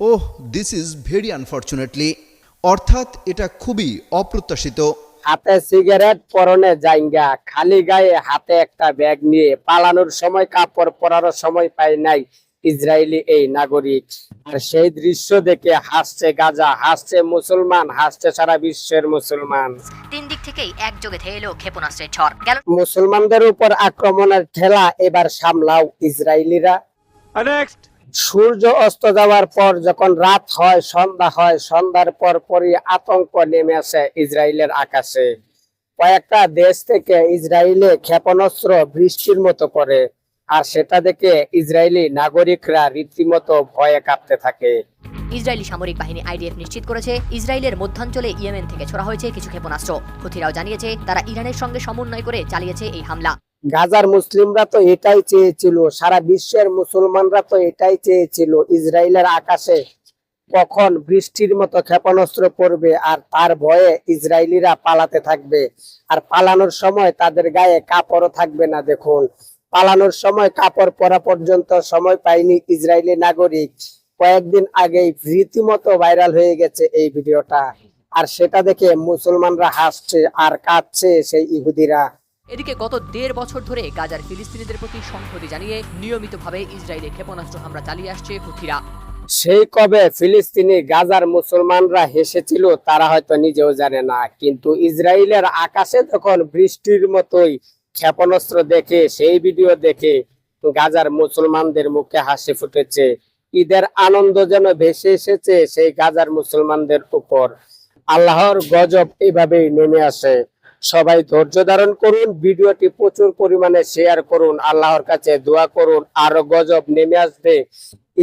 Oh this is very unfortunately অর্থাৎ এটা খুবই অপ্রত্যাশিত। হাতে সিগারেট পরনে জাইঙ্গা খালি গায়ে হাতে একটা ব্যাগ নিয়ে পালানোর সময় কাপড় পরার সময় পায় নাই ইসরায়েলি এই নাগরিক। আর সেই দৃশ্য দেখে হাসছে গাজা হাসছে মুসলমান হাসছে সারা বিশ্বের মুসলমান। তিন দিক থেকেই একযোগে ধেয়ে এলো ক্ষেপণাস্ত্রের ঝড়। গেল মুসলমানদের উপর আক্রমণের ঠেলা এবার সামলাও ইসরায়েলিরা। সূর্য অস্ত যাওয়ার পর যখন রাত হয়, সন্ধ্যা হয়, সন্ধ্যার পর পরই আতঙ্ক নেমে আসে ইসরায়েলের আকাশে। কয়েকটা দেশ থেকে ইসরায়েলে ক্ষেপণাস্ত্র বৃষ্টির মতো করে আর সেটা দেখে ইসরায়েলি নাগরিকরা রীতিমতো ভয়ে কাঁপতে থাকে। ইসরায়েলি সামরিক বাহিনী আইডিএফ নিশ্চিত করেছে, ইসরায়েলের মধ্যাঞ্চলে ইয়েমেন থেকে ছোড়া হয়েছে কিছু ক্ষেপণাস্ত্র। হুথিরাও জানিয়েছে, তারা ইরানের সঙ্গে সমন্বয় করে চালিয়েছে এই হামলা। গাজার মুসলিমরা তো এটাই চেয়েছিল, সারা বিশ্বের মুসলমানরা তো এটাই চেয়েছিল, ইসরায়েলের আকাশে কখন বৃষ্টির মতো ক্ষেপণাস্ত্র পড়বে আর তার ভয়ে ইসরায়েলিরা পালাতে থাকবে। আর পালানোর সময় তাদের গায়ে কাপড়ও থাকবে না, দেখুন। পালানোর সময় কাপড় পরা পর্যন্ত সময় পায়নি ইসরায়েলি নাগরিক। কয়েকদিন আগেই রীতিমতো ভাইরাল হয়ে গেছে এই ভিডিওটা। আর সেটা দেখে মুসলমানরা হাসছে আর কাঁদছে সেই ইহুদিরা। এদিকে গত দেড় বছর ধরে গাজার ফিলিস্তিনিদের প্রতি সংহতি জানিয়ে নিয়মিতভাবে ইসরায়েলে ক্ষেপণাস্ত্র হামলা চালিয়ে আসছে হুথিরা সেই কবে ফিলিস্তিনি গাজার মুসলমানরা হেসেছিল, তারা হয়তো নিজেও জানে না। কিন্তু ইসরায়েলের আকাশে যখন বৃষ্টির মতোই ক্ষেপণাস্ত্র দেখে, সেই ভিডিও দেখে গাজার মুসলমানদের মুখে হাসি ফুটেছে। ঈদের আনন্দ যেন ভেসে এসেছে সেই গাজার মুসলমানদের উপর। আল্লাহর গজব এভাবেই নেমে আসে। সবাই ধৈর্য ধারণ করুন, ভিডিওটি প্রচুর পরিমাণে শেয়ার করুন, আল্লাহর কাছে দোয়া করুন, আরও গজব নেমে আসবে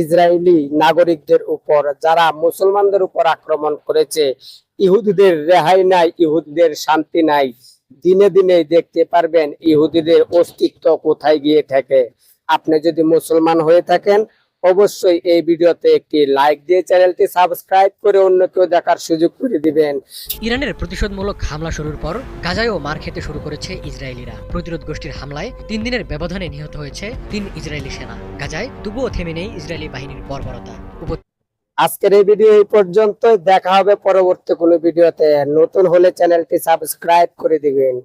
ইসরায়েলি নাগরিকদের উপর, যারা মুসলমানদের উপর আক্রমণ করেছে। ইহুদিদের রেহাই নাই, ইহুদিদের শান্তি নাই। দিনে দিনে দেখতে পারবেন ইহুদিদের অস্তিত্ব কোথায় গিয়ে থাকে। আপনি যদি মুসলমান হয়ে থাকেন অবশ্যই এই ভিডিওতে একটি লাইক দিয়ে চ্যানেলটি সাবস্ক্রাইব করে অন্য কেউ দেখার সুযোগ করে দিবেন। ইরানের প্রতিশোধমূলক হামলা শুরুর পর গাজায়ও মার খেতে শুরু করেছে ইসরায়েলিরা। প্রতিরোধ গোষ্ঠীর হামলায় তিন দিনের ব্যবধানে নিহত হয়েছে তিন ইসরায়েলি সেনা। গাজায় তবুও থেমে নেই ইসরায়েলি বাহিনীর বর্বরতা। আজকের এই ভিডিও এই পর্যন্ত দেখা হবে পরবর্তী কোনো ভিডিওতে। নতুন হলে চ্যানেলটি সাবস্ক্রাইব করে দিবেন।